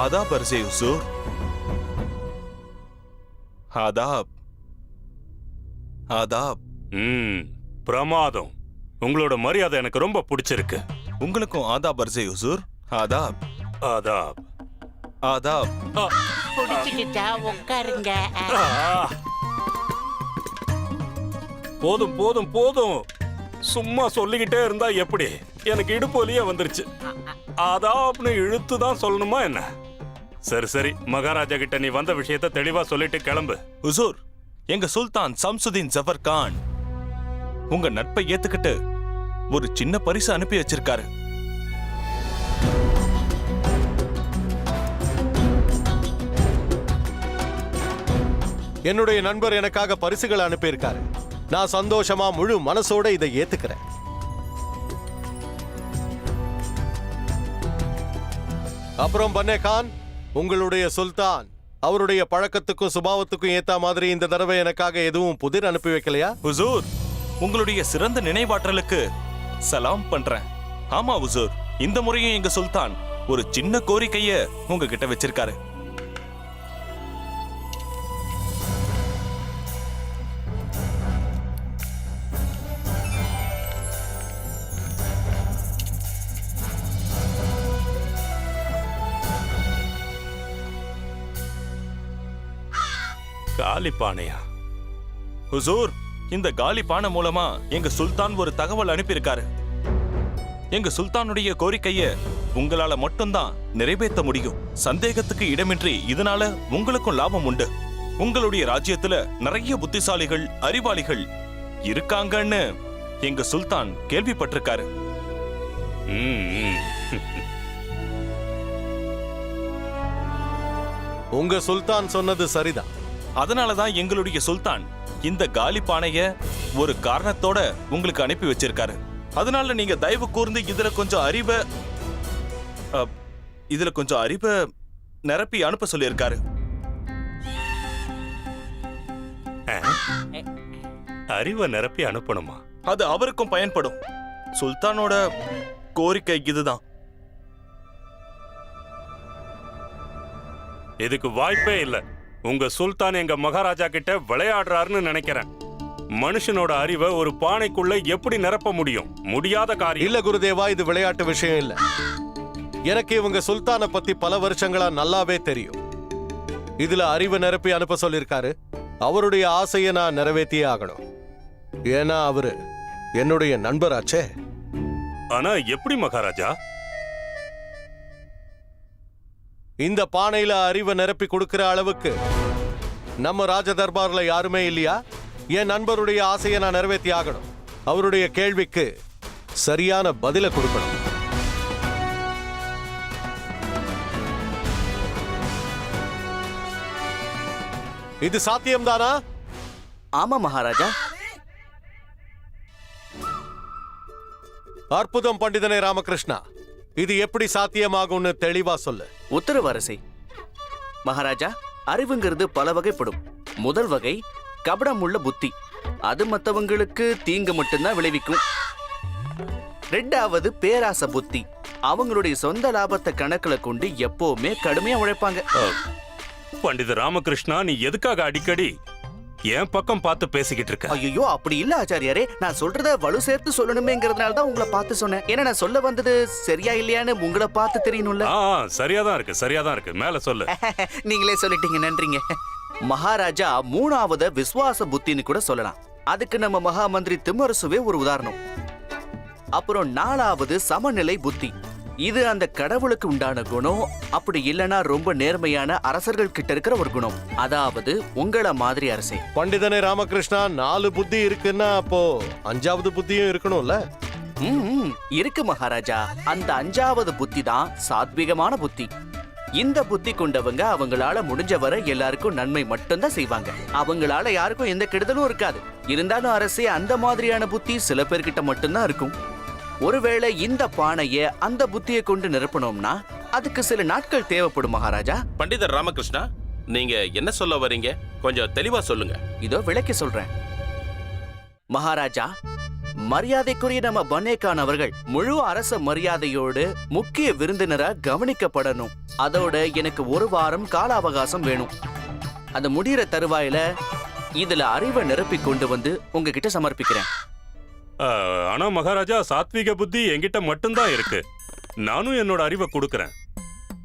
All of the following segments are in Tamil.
ஆதாப் அரிசே ஹுசூர் ஆதாப் ஆதாப் ம் பிரமாதம். உங்களோட மரியாதை எனக்கு ரொம்ப பிடிச்சிருக்கு. உங்களுக்கும் ஆதாப் அரிசே ஹுசூர்? ஆதாப். ஆதாப். ஆதாப். புடிச்சுக்கிட்டா உட்காருங்க. போதும் போதும் போதும். சும்மா சொல்லிக்கிட்டே இருந்தா எப்படி? எனக்கு இடுப்பு வலியே வந்துருச்சு. ஆதாப்னு இழுத்து தான் சொல்லணுமா என்ன? சரி சரி. மகாராஜா கிட்ட நீ வந்த விஷயத்த தெளிவா சொல்லிட்டு கிளம்பு. ஹுசூர் எங்க சுல்தான் சம்சுதீன் ஜஃபர் கான் உங்க நட்பை ஏத்துக்கிட்டு ஒரு சின்ன பரிசு அனுப்பி வச்சிருக்காரு. என்னுடைய நண்பர் எனக்காக பரிசுகள் அனுப்பியிருக்காரு. நான் சந்தோஷமா முழு மனசோட இதை ஏத்துக்கிறேன். அப்புறம் பன்னே கான் உங்களுடைய சுல்தான் அவருடைய பழக்கத்துக்கும் சுபாவத்துக்கும் ஏத்த மாதிரி இந்த தடவை எனக்காக எதுவும் புதிர் அனுப்பி வைக்கலையா? ஹுசூர் உங்களுடைய சிறந்த நினைவாற்றலுக்கு சலாம் பண்றேன். ஆமா ஹுசூர். இந்த முறையும் எங்க சுல்தான் ஒரு சின்ன கோரிக்கைய உங்ககிட்ட வச்சிருக்காரு. பானையா? ஹுசூர் இந்த காலி பானை மூலமா எங்க சுல்தான் ஒரு தகவல் அனுப்பியிருக்காரு. எங்க சுல்தானுடைய கோரிக்கைய உங்களால மட்டும்தான் நிறைவேற்ற முடியும். சந்தேகத்துக்கு இடமின்றி இதனால உங்களுக்கும் லாபம் உண்டு. உங்களுடைய ராஜ்யத்துல நிறைய புத்திசாலிகள் அறிவாளிகள் இருக்காங்கன்னு எங்க சுல்தான் கேள்விப்பட்டிருக்காரு. உங்க சுல்தான் சொன்னது சரிதான். அதனாலதான் எங்களுடைய சுல்தான் இந்த காலி பானைய ஒரு காரணத்தோட உங்களுக்கு அனுப்பி வச்சிருக்காரு. அதனால நீங்க தயவு கூர்ந்து இதுல கொஞ்சம் அறிவை இதுல கொஞ்சம் அறிவை நிரப்பி அனுப்ப சொல்லியிருக்காரு. அறிவை நிரப்பி அனுப்பணுமா? அது அவருக்கும் பயன்படும். சுல்தானோட கோரிக்கை இதுதான். இதுக்கு வாய்ப்பே இல்ல. உங்க சுல்தான் எங்க மகாராஜா கிட்ட விளையாடுறாருன்னு நினைக்கிறேன். மனுஷனோட அறிவை ஒரு பானைக்குள்ள எப்படி நிரப்ப முடியும்? முடியாத காரியம். இல்ல குருதேவா இது விளையாட்டு விஷயம் இல்ல. எனக்கு இவங்க சுல்தானை பத்தி பல வருஷங்களா நல்லாவே தெரியும். இதுல அறிவு நிரப்பி அனுப்ப சொல்லிருக்காரு. அவருடைய ஆசையை நான் நிறைவேற்றியே ஆகணும். ஏன்னா அவரு என்னுடைய நண்பராச்சே. ஆனா எப்படி மகாராஜா? இந்த பானையில அறிவை நிரப்பி கொடுக்கிற அளவுக்கு நம்ம ராஜ தர்பார்ல யாருமே இல்லையா? என் நண்பருடைய ஆசையை நான் நிறைவேற்றி ஆகணும். அவருடைய கேள்விக்கு சரியான பதில கொடுக்கணும். இது சாத்தியம்தானா? ஆமா மகாராஜா. அற்புதம் பண்டிதனே ராமகிருஷ்ணா. இது எப்படி சாத்தியமாகும்னு தெளிவா சொல்லு. உத்தரவு அரசே. மகாராஜா அறிவுங்கிறது பல வகைப்படும். முதல் வகை கபடம் உள்ள புத்தி. அது மற்றவங்களுக்கு தீங்கு மட்டும்தான் விளைவிக்கும். ரெண்டாவது பேராச புத்தி. அவங்களுடைய சொந்த லாபத்தை கணக்குல கொண்டு எப்பவுமே கடுமையா உழைப்பாங்க. பண்டித ராமகிருஷ்ணா நீ எதுக்காக அடிக்கடி என் பக்கம் பார்த்து பேசிக்கிட்டு இருக்க. ஐயோ அப்படி இல்ல ஆச்சாரியாரே. நான் சொல்றத வலு சேர்த்து சொல்லணுமேங்கிறதுனால தான் உங்களை பார்த்து சொன்னேன். ஏன்னா நான் சொல்ல வந்தது சரியா இல்லையான்னு உங்களை பார்த்து தெரியணும்ல. ஆ சரியாதான் இருக்கு சரியாதான் இருக்கு. மேல சொல்லு. நீங்களே சொல்லிட்டீங்க நன்றிங்க. மகாராஜா மூணாவது விசுவாச புத்தின்னு கூட சொல்லலாம். அதுக்கு நம்ம மகா மந்திரி திம்மரசுவே ஒரு உதாரணம். அப்புறம் நாலாவது சமநிலை புத்தி. இது அந்த கடவுளுக்கு உண்டான குணம். அப்படி இல்லனா ரொம்ப நேர்மையான அரசர்கள் கிட்ட இருக்கிற ஒரு குணம். அதாவது உங்கள மாதிரி அரசே. பண்டிதனே ராமகிருஷ்ணா நாலு புத்தி இருக்குன்னா அப்போ அஞ்சாவது புத்தியும் இருக்கணும்ல? இருக்கு மகாராஜா. அந்த அஞ்சாவது புத்தி தான் சாத்விகமான புத்தி. இந்த புத்தி கொண்டவங்க அவங்களால முடிஞ்ச வரை எல்லாருக்கும் நன்மை மட்டும்தான் செய்வாங்க. அவங்களால யாருக்கும் எந்த கெடுதலும் இருக்காது. இருந்தாலும் அரசே அந்த மாதிரியான புத்தி சில பேர்கிட்ட மட்டும்தான் இருக்கும். ஒருவேளை இந்த பானைய அந்த புத்தியை கொண்டு நிரப்பணும்னா அதுக்கு சில நாட்கள் தேவைப்படும் மகாராஜா. பண்டிதர் ராமகிருஷ்ணா நீங்க என்ன சொல்ல வர்றீங்க கொஞ்சம் தெளிவா சொல்லுங்க. இதோ விளக்கி சொல்றேன். மகாராஜா மரியாதைக்குரிய நம்ம பன்னேகான் அவர்கள் முழு அரச மரியாதையோடு முக்கிய விருந்தினரா கவனிக்கப்படணும். அதோட எனக்கு ஒரு வாரம் கால அவகாசம் வேணும். அந்த முடியிற தருவாயில இதுல அறிவை நிரப்பி கொண்டு வந்து உங்ககிட்ட சமர்ப்பிக்கிறேன். ஆனா மகாராஜா சாத்விக புத்தி என்கிட்ட மட்டும்தான் இருக்கு. நானும் என்னோட அறிவை கொடுக்கறேன்.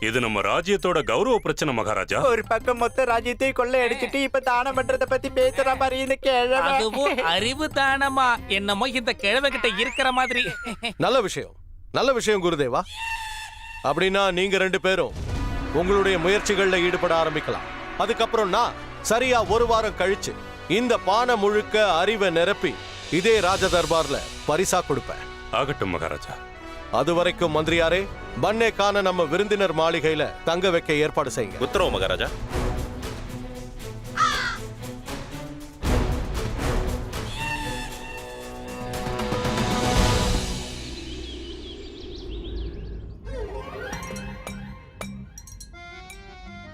இது நம்ம ராஜ்யத்தோட கௌரவ பிரச்சனை மகாராஜா. ஒரு பக்கம் மொத்த ராஜ்யத்தை கொள்ளை அடிச்சிட்டு இப்ப தானம் பண்றத பத்தி பேசுற மாதிரி இந்த அதுவும் அறிவு தானமா? என்னமோ இந்த கிழவ கிட்ட இருக்கிற மாதிரி. நல்ல விஷயம். நல்ல விஷயம் குருதேவா. அப்படின்னா நீங்க ரெண்டு பேரும் உங்களுடைய முயற்சிகள்ல ஈடுபட ஆரம்பிக்கலாம். அதுக்கப்புறம் நான் சரியா ஒரு வாரம் கழிச்சு இந்த பானை முழுக்க அறிவை நிரப்பி இதே ராஜ தர்பார்ல பரிசா கொடுப்பேன். ஆகட்டும் மகாராஜா. அது வரைக்கும் மந்திரியாரே பன்னே கான நம்ம விருந்தினர் மாளிகையில தங்க வைக்க ஏற்பாடு செய்யுங்க. உத்தரவு மகாராஜா.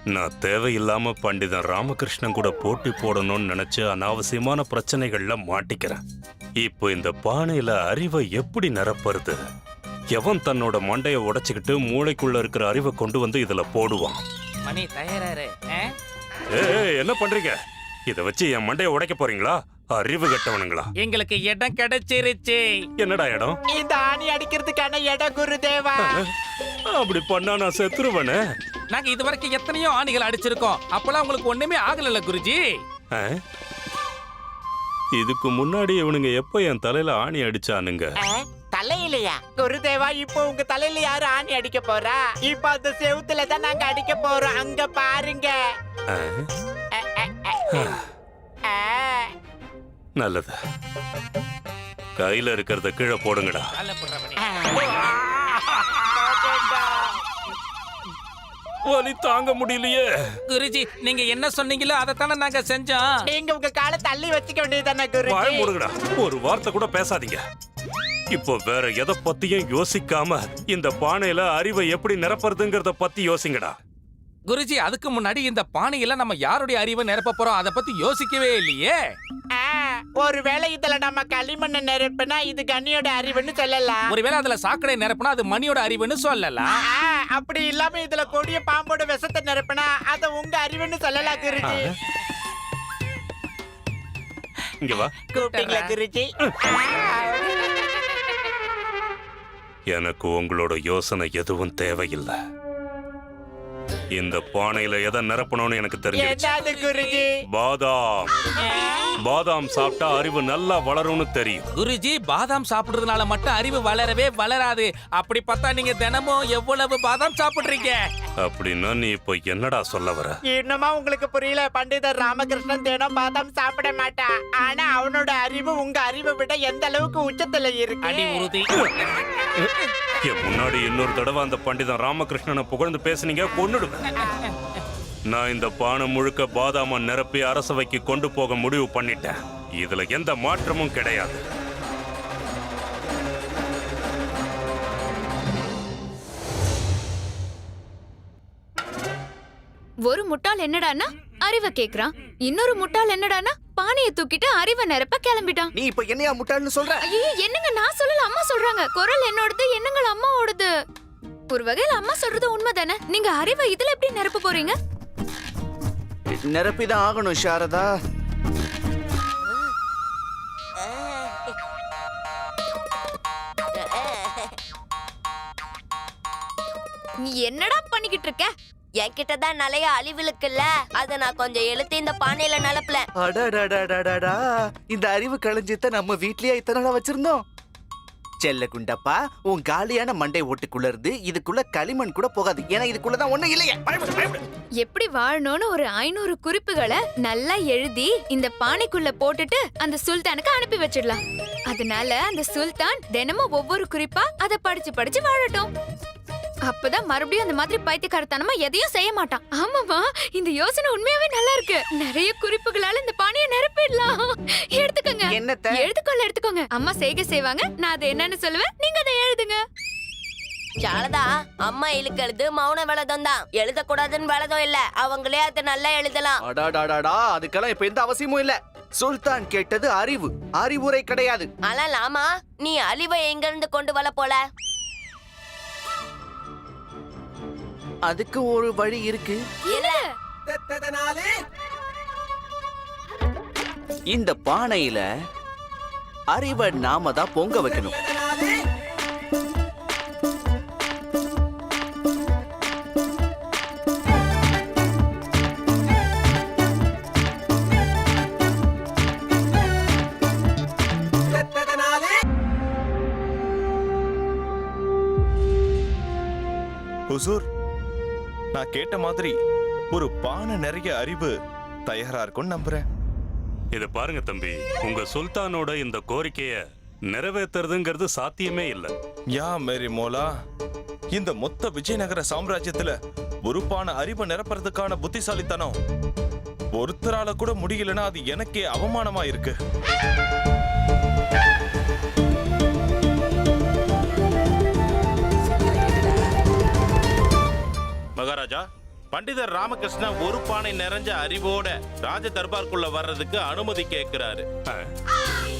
நான் தேவையில்லாம பண்டிதன் ராமகிருஷ்ணன் கூட போட்டி போடணும்னு நினைச்சு அனாவசியமான பிரச்சனைகள்ல மாட்டிக்கிறேன். இப்போ இந்த பானையில அறிவை எப்படி நிரப்புறது? எவன் தன்னோட மண்டைய உடைச்சுக்கிட்டு மூளைக்குள்ள இருக்கிற அறிவை கொண்டு வந்து இதுல போடுவான்? மணி தயாராரு ஏய் என்ன பண்றீங்க? இத வச்சு என் மண்டைய உடைக்க போறீங்களா? அறிவு கட்டவனுங்களா? எங்களுக்கு இடம் கிடைச்சிருச்சு. என்னடா இடம்? இந்த ஆணி அடிக்கிறதுக்கான இடம் குருதேவா. அப்படி பண்ணா நான் செத்துருவேனே. நாங்க இது வரைக்கும் எத்தனையோ ஆணிகள் அடிச்சிருக்கோம். அப்பெல்லாம் உங்களுக்கு ஒண்ணுமே ஆகல குருஜி? ஆ? இதுக்கு முன்னாடி இவனுங்க எப்ப என் தலையில ஆணி அடிச்சானுங்க? தலையிலையா? குருதேவா இப்போ உங்க தலையில யாரு ஆணி அடிக்க போறா? இப்ப அந்த செவுத்துல தான் நாங்க அடிக்க போறோம். அங்க பாருங்க. நல்லது. கையில இருக்கிறத கீழே போடுங்கடா. வலி தாங்க முடியலையே. குருஜி நீங்க என்ன சொன்னீங்களோ அதைத்தானே நாங்க செஞ்சோம். நீங்க உங்க காலை தள்ளி வச்சுக்க வேண்டியதுதானே வாய குருஜி மூடுங்கடா. ஒரு வார்த்தை கூட பேசாதீங்க. இப்போ வேற எதை பத்தியும் யோசிக்காம இந்த பானையில அறிவை எப்படி நிரப்புறதுங்கிறத பத்தி யோசிங்கடா. குருஜி அதுக்கு முன்னாடி இந்த பானையில நம்ம யாருடைய அறிவை நிரப்ப போறோம்? அதை பத்தி யோசிக்கவே இல்லையே. ஆ, ஒருவேளை இதுல நம்ம களிமண்ணை நிரப்புனா இது கண்ணியோட அறிவுன்னு சொல்லலாம். ஒருவேளை அதுல சாக்கடை நிரப்புனா அது மணியோட அறிவுன்னு சொல்லலாம். அப்படி இல்லாம இதுல கொடிய பாம்போட விஷத்தை நிரப்புனா அத உங்க அறிவுன்னு சொல்லலாம் குருஜி. இங்க வா. கூப்பிட்டீங்களா குருஜி? எனக்கு உங்களோட யோசனை எதுவும் தேவையில்லை. இந்த பானையில எதை நிரப்பணும்னு எனக்கு குருஜி? பாதாம். பாதாம் சாப்பிட்டா அறிவு நல்லா வளரும்னு தெரியும். குருஜி பாதாம் சாப்பிடுறதுனால மட்டும் அறிவு வளரவே வளராது. அப்படி பார்த்தா நீங்க தினமும் எவ்வளவு பாதாம் சாப்பிடுறீங்க? அப்படின்னா நீ இப்போ என்னடா சொல்ல வர? இன்னுமா உங்களுக்கு புரியல பண்டிதர் ராமகிருஷ்ணன் தினம் பாதாம் சாப்பிட மாட்டான். ஆனா அவனோட அறிவு உங்க அறிவை விட எந்த அளவுக்கு உச்சத்துல அடி இருக்கு உறுதி என் முன்னாடி இன்னொரு தடவை அந்த பண்டிதன் ராமகிருஷ்ணனை புகழ்ந்து பேசுனீங்க கொன்னுடுவேன். நான் இந்த பானை முழுக்க பாதாம நிரப்பி அரசவைக்கு கொண்டு போக முடிவு பண்ணிட்டேன். இதுல எந்த மாற்றமும் கிடையாது. ஒரு முட்டாள் என்னடான்னா? அறிவை கேக்குறான். இன்னொரு முட்டாள் என்னடான்னா? பானையை தூக்கிட்டு அறிவை நிரப்ப கிளம்பிட்டான். நீ இப்ப என்னையா முட்டாள்னு சொல்ற? ஐயோ என்னங்க நான் சொல்லல அம்மா சொல்றாங்க. குரல் என்னோடது எண்ணங்கள் அம்மாவோடது? ஒரு வகையில அம்மா சொல்றது உண்மைதானே? நீங்க அறிவை இதுல எப்படி நிரப்ப போறீங்க? நிரப்பிதான் ஆகணும் சாரதா. நீ என்னடா பண்ணிக்கிட்டு இருக்க? என்கிட்ட தான் நிறைய அழிவுகளுக்குல்ல அத நான் கொஞ்சம் எழுத்து இந்த பானையில நிலப்பல. அடடடடடடா இந்த அறிவு களஞ்சியத்தை நம்ம வீட்லயே இத்தனை நாளா வச்சிருந்தோம். செல்ல குண்டப்பா உன் காலியான மண்டை ஓட்டுக்குள்ள இருந்து இதுக்குள்ள களிமண் கூட போகாது. ஏன்னா இதுக்குள்ளதான் ஒண்ணு இல்லையே. பயப்படு, பயப்படு. எப்படி வாழணும்னு ஒரு ஐநூறு குறிப்புகளை நல்லா எழுதி இந்த பானைக்குள்ள போட்டுட்டு அந்த சுல்தானுக்கு அனுப்பி வச்சிடலாம். அதனால அந்த சுல்தான் தினமும் ஒவ்வொரு குறிப்பா அதை படிச்சு படிச்சு வாழட்டும். அப்பதான் மறுபடியும் அந்த மாதிரி பைத்தியக்காரத்தனமா எதையும் செய்ய மாட்டான். ஆமாமா இந்த யோசனை உண்மையாவே நல்லா இருக்கு. நிறைய குறிப்புகளால இந்த பானையை நிரப்பிடலாம். எடுத்துக்கோங்க. என்னத்த? எழுதுக்கோள்ள எடுத்துக்கோங்க. அம்மா செய்கை செய்வாங்க. நான் அதை என்னன்னு சொல்லுவேன். நீங்க அதை எழுதுங்க. சாரதா அம்மா இழுக்கிறது மௌன விளதம் தான் எழுதக்கூடாதுன்னு விளதம் இல்ல. அவங்களே அதை நல்லா எழுதலாம். அடாடாடாடா அதுக்கெல்லாம் இப்ப எந்த அவசியமும் இல்ல. சுல்தான் கேட்டது அறிவு. அறிவுரை கிடையாது. ஆனா லாமா நீ அழிவை எங்க இருந்து கொண்டு வர போல? அதுக்கு ஒரு வழி இருக்கு. இல்ல இந்த பானையில அறிவை நாம தான் பொங்க வைக்கணும். ஹுசூர் நான் கேட்ட மாதிரி ஒரு பானை நிறைய அறிவு தயாரா இருக்கும்னு நம்புறேன். இத பாருங்க தம்பி உங்க சுல்தானோட இந்த கோரிக்கைய நிறைவேத்துறதுங்கிறது சாத்தியமே இல்ல. யா மேரி மோலா இந்த மொத்த விஜயநகர சாம்ராஜ்யத்துல ஒரு பானை அறிவை நிரப்புறதுக்கான புத்திசாலித்தனம். ஒருத்தரால கூட முடியலன்னா அது எனக்கே அவமானமா இருக்கு மகாராஜா. பண்டிதர் ராமகிருஷ்ணா ஒரு பானை நிறைஞ்ச அறிவோட ராஜ தர்பாருக்குள்ள வர்றதுக்கு அனுமதி கேட்கிறாரு.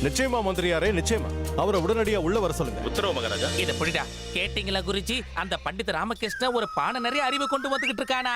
நிச்சயமா மந்திரியாரே நிச்சயமா. அவரை உடனடியா உள்ள வர சொல்லுங்க. உத்தரவு மகாராஜா. இத புடிடா. கேட்டீங்களா குருஜி? அந்த பண்டித ராமகிருஷ்ண ஒரு பானை நிறைய அறிவு கொண்டு வந்துகிட்டு இருக்கானா?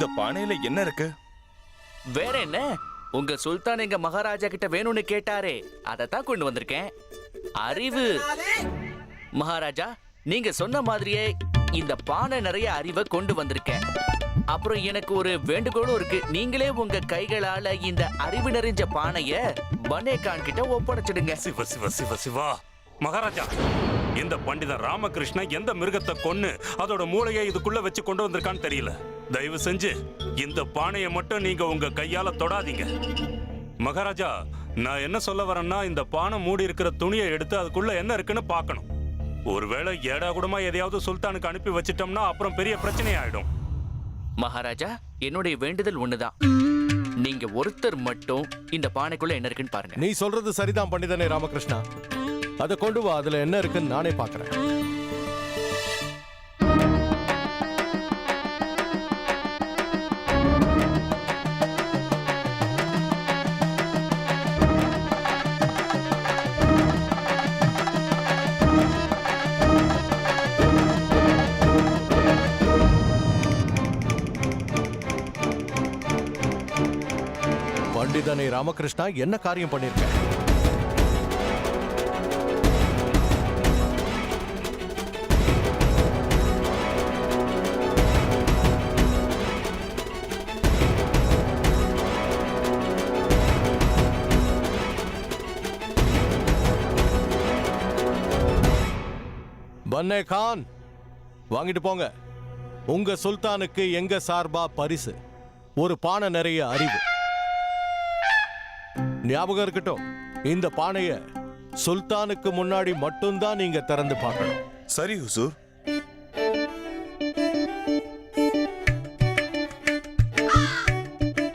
இந்த பானையில என்ன இருக்கு? வேற என்ன? உங்க சுல்தான் எங்க மகாராஜா கிட்ட வேணும்னு கேட்டாரே. அதத்தான் கொண்டு வந்திருக்கேன். அறிவு. மகாராஜா நீங்க சொன்ன மாதிரியே இந்த பானை நிறைய அறிவை கொண்டு வந்திருக்கேன். அப்புறம் எனக்கு ஒரு வேண்டுகோளும் இருக்கு. நீங்களே உங்க கைகளால இந்த அறிவு நிறைஞ்ச பானைய பனே கான் கிட்ட ஒப்படைச்சிடுங்க. சிவ சிவ சிவ சிவா. மகாராஜா இந்த பண்டிதர் ராமகிருஷ்ணா எந்த மிருகத்தை கொன்னு அதோட மூளையை இதுக்குள்ள வச்சு கொண்டு வந்திருக்கான்னு தெரியல. தயவு செஞ்சு இந்த பானையை மட்டும் நீங்க உங்க கையால தொடாதீங்க. மகாராஜா நான் என்ன சொல்ல வரேன்னா இந்த பானை மூடி இருக்கிற துணியை எடுத்து அதுக்குள்ள என்ன இருக்குன்னு பார்க்கணும். ஒருவேளை ஏடா கூடமா எதையாவது சுல்தானுக்கு அனுப்பி வச்சிட்டோம்னா அப்புறம் பெரிய பிரச்சனை ஆயிடும். மகாராஜா என்னுடைய வேண்டுதல் ஒண்ணுதான். நீங்க ஒருத்தர் மட்டும் இந்த பானைக்குள்ள என்ன இருக்குன்னு பாருங்க. நீ சொல்றது சரிதான் பண்டிதனே ராமகிருஷ்ணா. அதை கொண்டு வா அதுல என்ன இருக்குன்னு நானே பார்க்கறேன் பண்டிதனை ராமகிருஷ்ணா என்ன காரியம் பண்ணிருக்க? பன்னே கான்! வாங்கிட்டு போங்க. உங்க சுல்தானுக்கு எங்க சார்பா பரிசு? ஒரு பானை நிறைய அறிவு. ஞாபகம் இருக்கட்டும். இந்த பானைய சுல்தானுக்கு முன்னாடி மட்டும்தான் நீங்க திறந்து பார்க்கணும். சரி ஹுசூர்.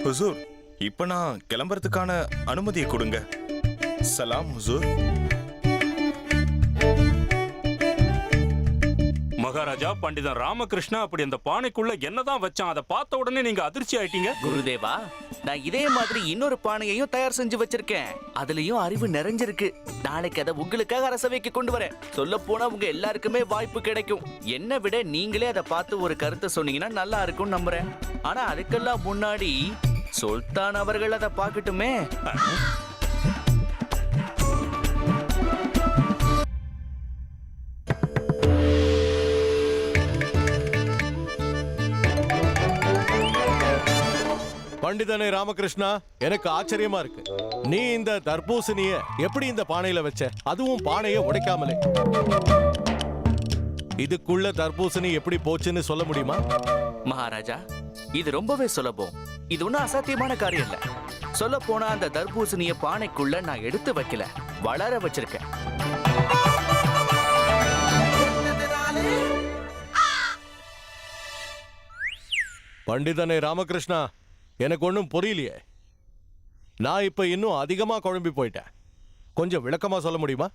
ஹுசூர் இப்ப நான் கிளம்புறதுக்கான அனுமதியை கொடுங்க. சலாம் ஹுசூர். மகாராஜா பண்டிதன் ராமகிருஷ்ணா அப்படி அந்த பானைக்குள்ள என்னதான் வச்சான் அதை பார்த்த உடனே நீங்க அதிர்ச்சி ஆயிட்டீங்க. குருதேவா நான் இதே மாதிரி இன்னொரு பானையையும் தயார் செஞ்சு வச்சிருக்கேன். அதுலயும் அறிவு நிறைஞ்சிருக்கு. நாளைக்கு அதை உங்களுக்காக அரசவைக்கு கொண்டு வரேன். சொல்ல போனா உங்க எல்லாருக்குமே வாய்ப்பு கிடைக்கும். என்னை விட நீங்களே அதை பார்த்து ஒரு கருத்தை சொன்னீங்கன்னா நல்லா இருக்கும் நம்புறேன். ஆனா அதுக்கெல்லாம் முன்னாடி சுல்தான் அவர்கள் அதை பார்க்கட்டுமே? பண்டிதனே ராமகிருஷ்ணா எனக்கு ஆச்சரியமா இருக்கு. நீ இந்த தர்பூசணிய எப்படி இந்த பானையில வச்ச? அதுவும் பானைய உடைக்காமலே. இதுக்குள்ள தர்பூசணி எப்படி போச்சுன்னு சொல்ல முடியுமா? மகாராஜா இது ரொம்பவே சுலபம். இது ஒன்றும் அசாத்தியமான காரியம் இல்ல. சொல்ல போனா அந்த தர்பூசணிய பானைக்குள்ள நான் எடுத்து வைக்கல. வளர வச்சிருக்கேன். பண்டிதனே ராமகிருஷ்ணா எனக்கு ஒன்றும் புரியலையே. நான் இப்ப இன்னும் அதிகமா குழம்பி போயிட்டேன். கொஞ்சம் விளக்கமா சொல்ல முடியுமா?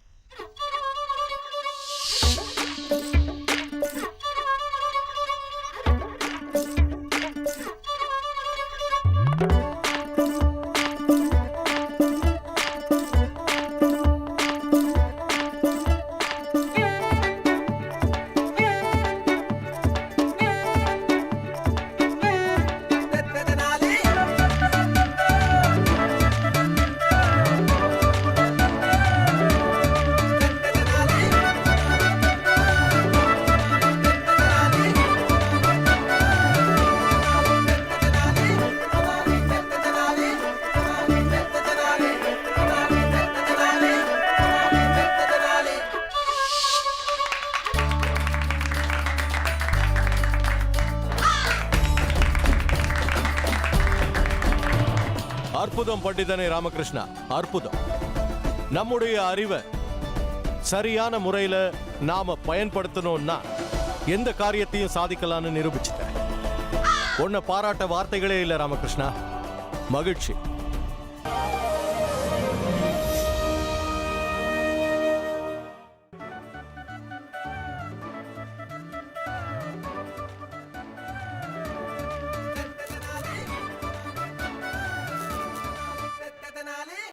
அற்புதம் பண்டிதனே ராமகிருஷ்ணா அற்புதம். நம்முடைய அறிவை சரியான முறையில நாம பயன்படுத்தணும்னா எந்த காரியத்தையும் சாதிக்கலாம்னு நிரூபிச்சிட்டேன். உன்னை பாராட்ட வார்த்தைகளே இல்ல ராமகிருஷ்ணா. மகிழ்ச்சி.